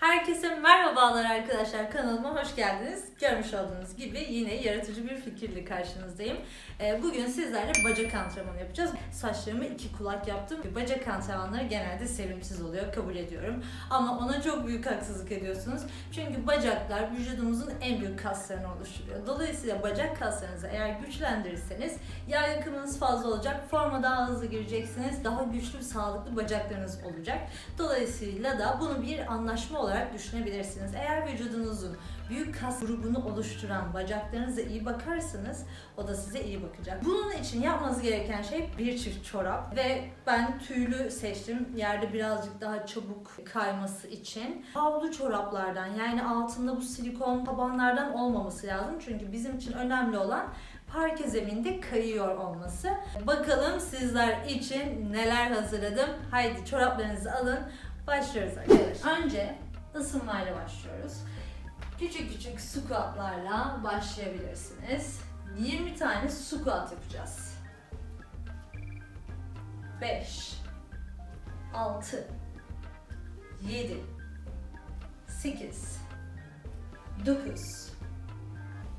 Herkese merhabalar arkadaşlar kanalıma hoş geldiniz. Görmüş olduğunuz gibi yine yaratıcı bir fikirle karşınızdayım. Ee, Bugün sizlerle bacak antrenmanı yapacağız. Saçlarımı iki kulak yaptım. Bacak antrenmanları genelde sevimsiz oluyor kabul ediyorum. Ama ona çok büyük haksızlık ediyorsunuz. Çünkü bacaklar vücudumuzun en büyük kaslarını oluşturuyor. Dolayısıyla bacak kaslarınızı eğer güçlendirirseniz yağ yakımınız fazla olacak, forma daha hızlı gireceksiniz, daha güçlü, sağlıklı bacaklarınız olacak. Dolayısıyla da bunu bir anlaşma olarak düşünebilirsiniz. Eğer vücudunuzun büyük kas grubunu oluşturan bacaklarınıza iyi bakarsanız o da size iyi bakacak. Bunun için yapmanız gereken şey bir çift çorap ve ben tüylü seçtim. Yerde birazcık daha çabuk kayması için. Havlu çoraplardan yani altında bu silikon tabanlardan olmaması lazım. Çünkü bizim için önemli olan parke zeminde kayıyor olması. Bakalım sizler için neler hazırladım. Haydi çoraplarınızı alın. Başlıyoruz arkadaşlar. Önce ısınmayla başlıyoruz. Küçük küçük squatlarla başlayabilirsiniz. 20 tane squat yapacağız. 5 6 7 8 9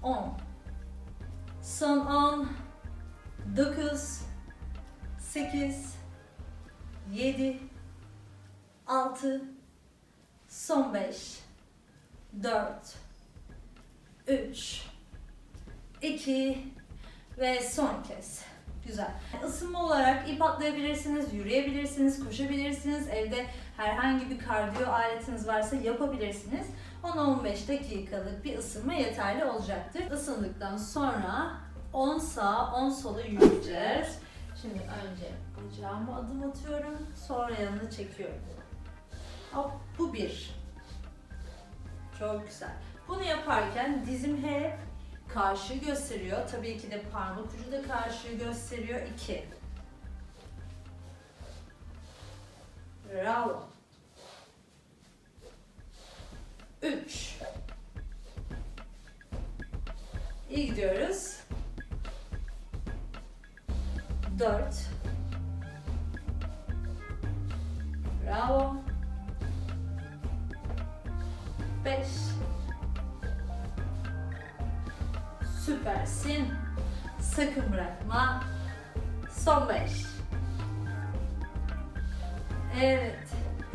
10 Son 10 9 8 7 6 Son 5 4 3 2 ve son kez. Güzel. Isınma olarak ip atlayabilirsiniz, yürüyebilirsiniz, koşabilirsiniz. Evde herhangi bir kardiyo aletiniz varsa yapabilirsiniz. 10-15 dakikalık bir ısınma yeterli olacaktır. Isındıktan sonra 10 sağ, 10 sola yürüyeceğiz. Şimdi önce bacağıma adım atıyorum, sonra yanına çekiyorum. Hop, bu bir. Çok güzel. Bunu yaparken dizim hep karşıyı gösteriyor. Tabii ki de parmak ucu da karşıyı gösteriyor. 2. Bravo. 3. İyi gidiyoruz. 4. Bravo. 5 Süpersin. Sakın bırakma. Son 5 Evet.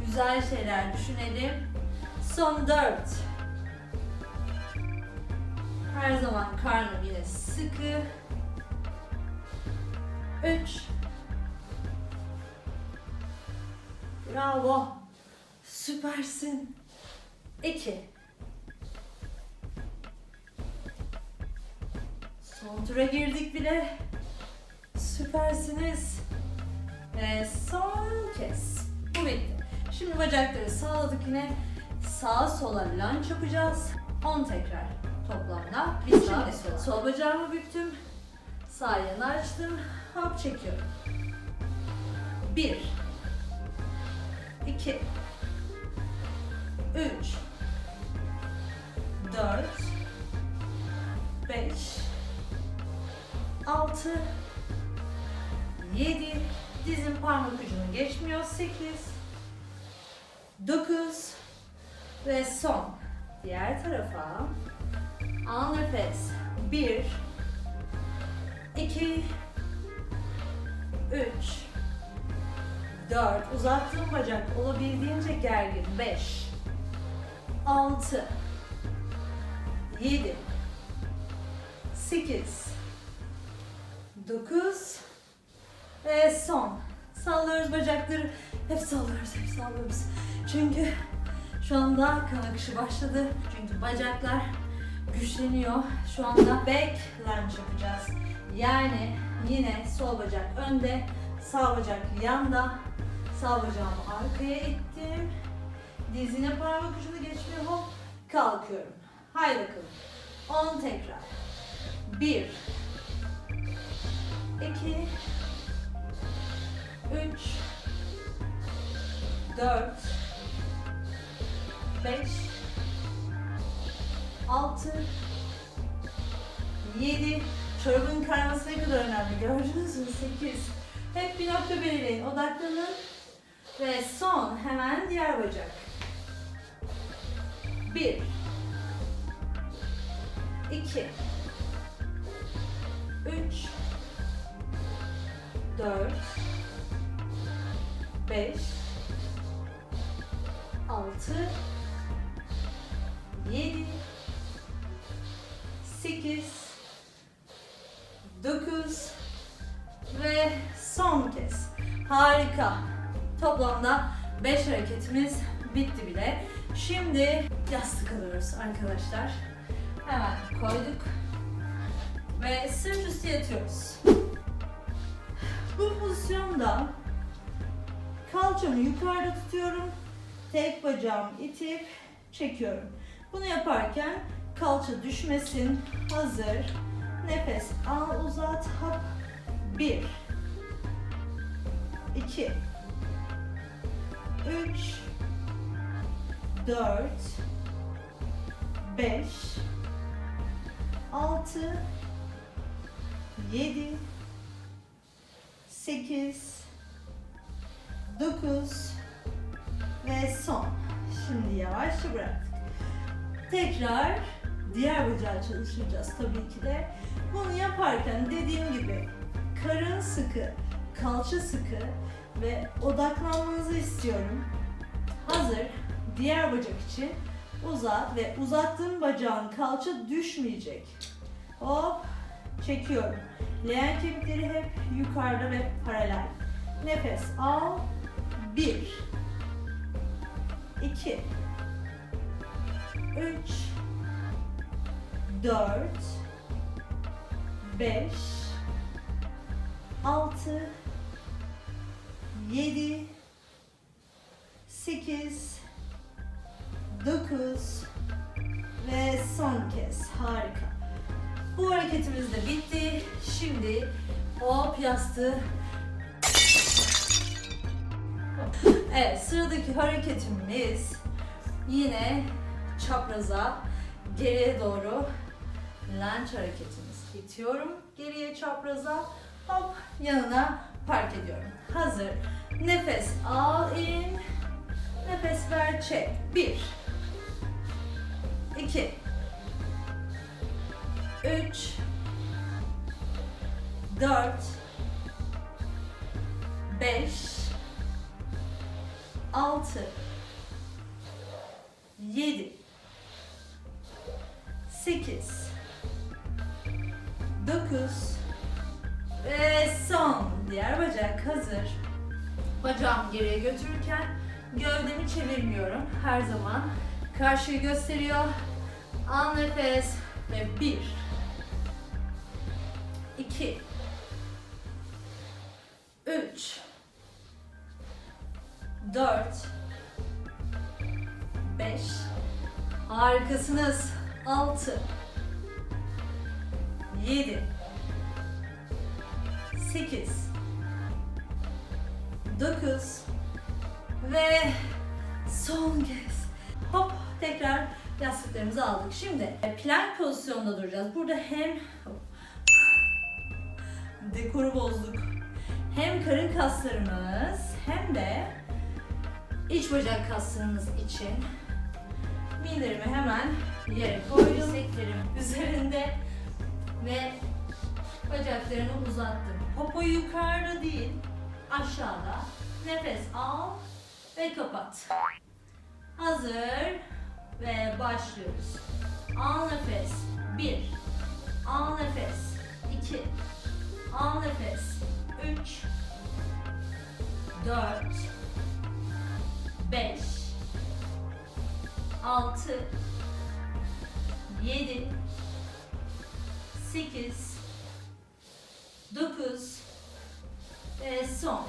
Güzel şeyler düşünelim. Son 4 Her zaman karnım yine sıkı. 3 Bravo. Süpersin. 2 Son tura girdik bile. Süpersiniz. Ve son kez. Bu bitti. Şimdi bacakları sağladık yine. Sağa sola lunge yapacağız. 10 tekrar toplamda. Bir sağ, sol. Sol bacağımı büktüm. Sağ yanı açtım. Hop çekiyorum. 1 2 3 4 5 6 7 dizin parmak ucunu geçmiyor. 8 9 ve son. Diğer tarafa al nefes. 1 2 3 4 uzattığım bacak olabildiğince gergin. 5 6 7 8 9 ve son. Sallıyoruz bacakları. Hep sallıyoruz, hep sallıyoruz. Çünkü şu anda kan akışı başladı. Çünkü bacaklar güçleniyor. Şu anda back lunge yapacağız. Yani yine sol bacak önde, sağ bacak yanda. Sağ bacağımı arkaya ittim. Dizine parmak ucunu geçmiyor. Hop kalkıyorum. Haydi bakalım. 10 tekrar. 1 2 3 4 5 6 7 Çorabın kayması ne kadar önemli gördünüz mü? 8 Hep bir nokta belirleyin. Odaklanın. Ve son hemen diğer bacak. Bir. İki. Üç. Dört. Beş. Altı. Yedi. Sekiz. Dokuz. Ve son kez. Harika. Toplamda 5 hareketimiz bitti bile. Şimdi yastık alıyoruz arkadaşlar. Hemen koyduk. Ve sırt üstü yatıyoruz. Bu pozisyonda kalçamı yukarıda tutuyorum. Tek bacağımı itip çekiyorum. Bunu yaparken kalça düşmesin. Hazır. Nefes al uzat. Hop. Bir. İki. Üç. Dört. Beş. Altı. Yedi. Sekiz. Dokuz. Ve son. Şimdi yavaşça bıraktık. Tekrar diğer bacağı çalışacağız tabii ki de. Bunu yaparken dediğim gibi karın sıkı, kalça sıkı ve odaklanmanızı istiyorum. Hazır. Diğer bacak için uzat ve uzattığım bacağın kalça düşmeyecek. Hop çekiyorum. Leğen kemikleri hep yukarıda ve paralel. Nefes al. Bir. iki, Üç. Dört. Beş. Altı. Yedi. Sekiz. Dokuz. Ve son kez. Harika. Bu hareketimiz de bitti. Şimdi hop yastığı. Evet sıradaki hareketimiz yine çapraza geriye doğru lunge hareketimiz. İtiyorum geriye çapraza hop yanına park ediyorum. Hazır. Nefes al in. Nefes ver çek. Bir. İki, Üç. Dört. Beş. Altı. Yedi. Sekiz. Dokuz. Ve son. Diğer bacak hazır. Bacağımı geriye götürürken gövdemi çevirmiyorum. Her zaman karşıyı gösteriyor. Al nefes ve bir. iki, Üç. Dört. Beş. Harikasınız. Altı. Yedi. Sekiz. Dokuz. Ve son kez. Tekrar yastıklarımızı aldık. Şimdi plank pozisyonda duracağız. Burada hem dekoru bozduk. Hem karın kaslarımız hem de iç bacak kaslarımız için minderimi hemen yere koydum. Dirseklerim üzerinde ve bacaklarımı uzattım. Popoyu yukarıda değil, aşağıda. Nefes al ve kapat. Hazır ve başlıyoruz. Al nefes. Bir. Al nefes. İki. Al nefes. Üç. Dört. Beş. Altı. Yedi. Sekiz. Dokuz. Ve son.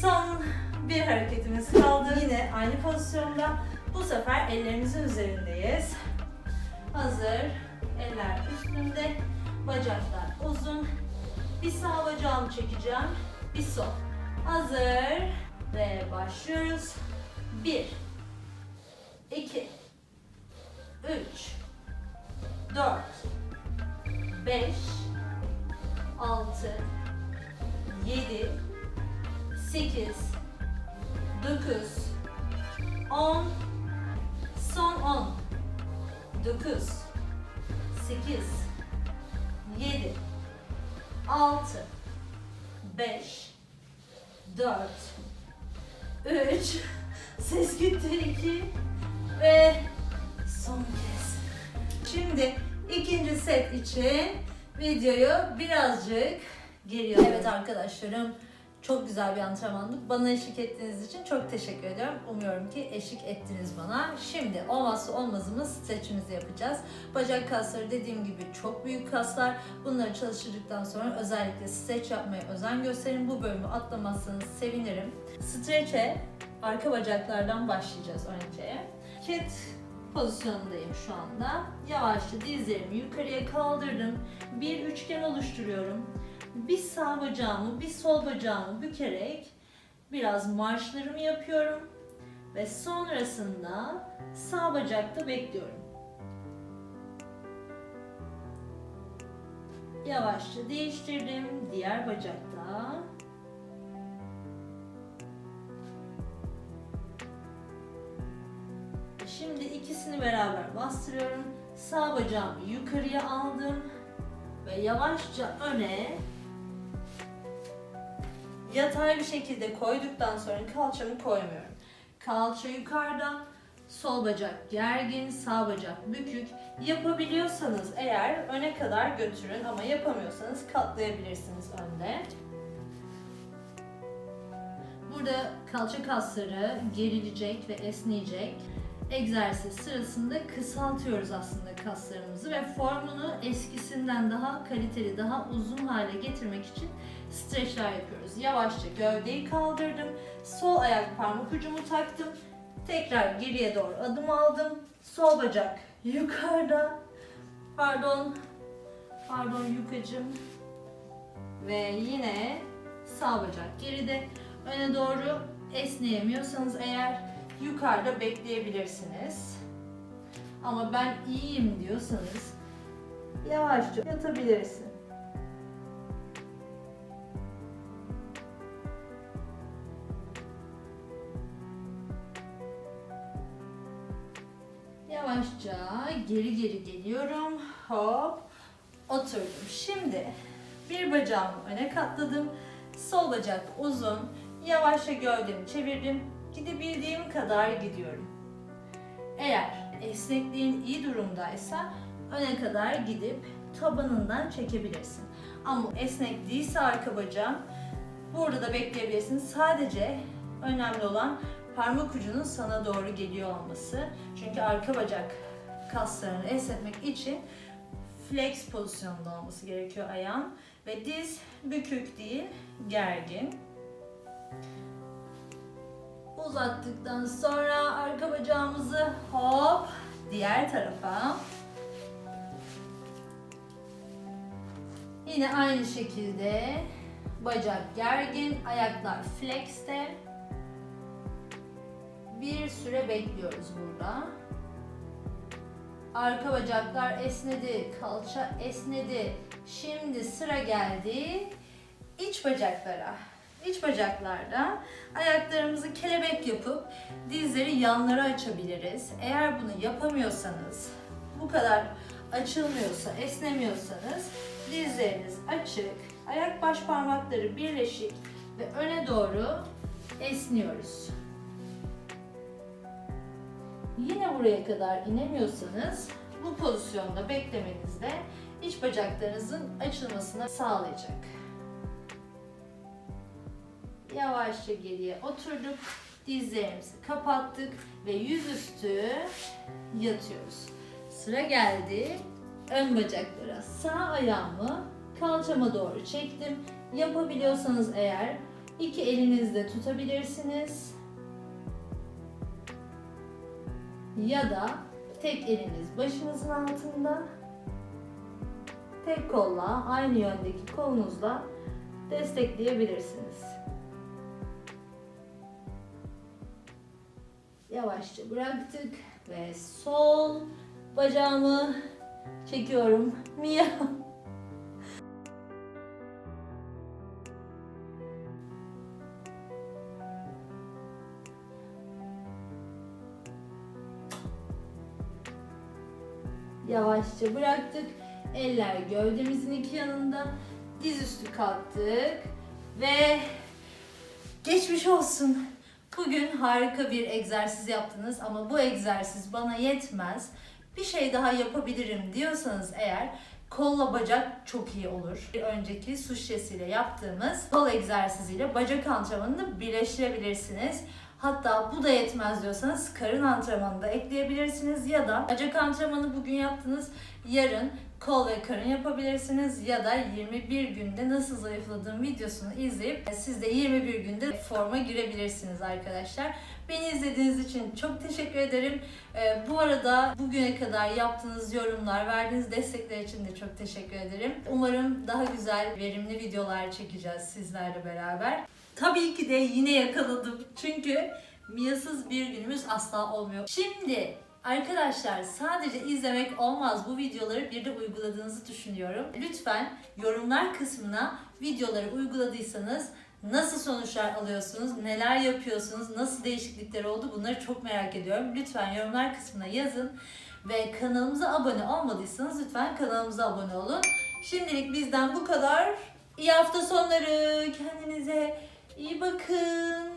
Son bir hareketimiz kaldı. Yine aynı pozisyonda. Bu sefer ellerimizin üzerindeyiz. Hazır. Eller üstünde. Bacaklar uzun. Bir sağ bacağımı çekeceğim. Bir sol. Hazır. Ve başlıyoruz. Bir. iki, Üç. Dört. Beş. Altı. Yedi. Sekiz. Dokuz. On. 9 8 7 6 5 4 3 Ses gitti. 2 ve son kez. Şimdi ikinci set için videoyu birazcık geriye Evet arkadaşlarım çok güzel bir antrenmandı. Bana eşlik ettiğiniz için çok teşekkür ediyorum. Umuyorum ki eşlik ettiniz bana. Şimdi olmazsa olmazımız streçimizi yapacağız. Bacak kasları dediğim gibi çok büyük kaslar. Bunları çalıştırdıktan sonra özellikle streç yapmaya özen gösterin. Bu bölümü atlamazsanız sevinirim. Streçe arka bacaklardan başlayacağız önce. Ket pozisyonundayım şu anda. Yavaşça dizlerimi yukarıya kaldırdım. Bir üçgen oluşturuyorum. Bir sağ bacağımı, bir sol bacağımı bükerek biraz marşlarımı yapıyorum. Ve sonrasında sağ bacakta bekliyorum. Yavaşça değiştirdim. Diğer bacakta. Şimdi ikisini beraber bastırıyorum. Sağ bacağımı yukarıya aldım ve yavaşça öne yatay bir şekilde koyduktan sonra kalçamı koymuyorum. Kalça yukarıda, sol bacak gergin, sağ bacak bükük. Yapabiliyorsanız eğer öne kadar götürün ama yapamıyorsanız katlayabilirsiniz önde. Burada kalça kasları gerilecek ve esneyecek. Egzersiz sırasında kısaltıyoruz aslında kaslarımızı ve formunu eskisinden daha kaliteli, daha uzun hale getirmek için streçler yapıyoruz. Yavaşça gövdeyi kaldırdım. Sol ayak parmak ucumu taktım. Tekrar geriye doğru adım aldım. Sol bacak yukarıda. Pardon. Pardon yukacım. Ve yine sağ bacak geride. Öne doğru esneyemiyorsanız eğer yukarıda bekleyebilirsiniz. Ama ben iyiyim diyorsanız yavaşça yatabilirsin. Yavaşça geri geri geliyorum. Hop. Oturdum. Şimdi bir bacağımı öne katladım. Sol bacak uzun. Yavaşça gövdemi çevirdim. Gidebildiğim kadar gidiyorum. Eğer esnekliğin iyi durumdaysa öne kadar gidip tabanından çekebilirsin. Ama esnek değilse arka bacağın burada da bekleyebilirsin. Sadece önemli olan parmak ucunun sana doğru geliyor olması. Çünkü arka bacak kaslarını esnetmek için flex pozisyonunda olması gerekiyor ayağın. Ve diz bükük değil, gergin. Uzattıktan sonra arka bacağımızı hop diğer tarafa. Yine aynı şekilde bacak gergin, ayaklar flexte. Bir süre bekliyoruz burada. Arka bacaklar esnedi, kalça esnedi. Şimdi sıra geldi iç bacaklara. İç bacaklarda ayaklarımızı kelebek yapıp dizleri yanlara açabiliriz. Eğer bunu yapamıyorsanız, bu kadar açılmıyorsa, esnemiyorsanız dizleriniz açık, ayak baş parmakları birleşik ve öne doğru esniyoruz. Yine buraya kadar inemiyorsanız bu pozisyonda beklemenizde iç bacaklarınızın açılmasını sağlayacak. Yavaşça geriye oturduk. Dizlerimizi kapattık ve yüzüstü yatıyoruz. Sıra geldi ön bacaklara. Sağ ayağımı kalçama doğru çektim. Yapabiliyorsanız eğer iki elinizle tutabilirsiniz. Ya da tek eliniz başınızın altında. Tek kolla aynı yöndeki kolunuzla destekleyebilirsiniz. Yavaşça bıraktık ve sol bacağımı çekiyorum. Mia. Yavaşça bıraktık. Eller gövdemizin iki yanında. Dizüstü kalktık. Ve geçmiş olsun. Bugün harika bir egzersiz yaptınız ama bu egzersiz bana yetmez. Bir şey daha yapabilirim diyorsanız eğer kolla bacak çok iyi olur. Bir önceki su yaptığımız kol egzersiziyle bacak antrenmanını birleştirebilirsiniz. Hatta bu da yetmez diyorsanız karın antrenmanını da ekleyebilirsiniz ya da bacak antrenmanı bugün yaptınız. Yarın kol ve karın yapabilirsiniz ya da 21 günde nasıl zayıfladığım videosunu izleyip siz de 21 günde forma girebilirsiniz arkadaşlar. Beni izlediğiniz için çok teşekkür ederim. Ee, bu arada bugüne kadar yaptığınız yorumlar, verdiğiniz destekler için de çok teşekkür ederim. Umarım daha güzel, verimli videolar çekeceğiz sizlerle beraber. Tabii ki de yine yakaladım. Çünkü miyasız bir günümüz asla olmuyor. Şimdi Arkadaşlar sadece izlemek olmaz bu videoları bir de uyguladığınızı düşünüyorum. Lütfen yorumlar kısmına videoları uyguladıysanız nasıl sonuçlar alıyorsunuz, neler yapıyorsunuz, nasıl değişiklikler oldu bunları çok merak ediyorum. Lütfen yorumlar kısmına yazın ve kanalımıza abone olmadıysanız lütfen kanalımıza abone olun. Şimdilik bizden bu kadar. İyi hafta sonları. Kendinize iyi bakın.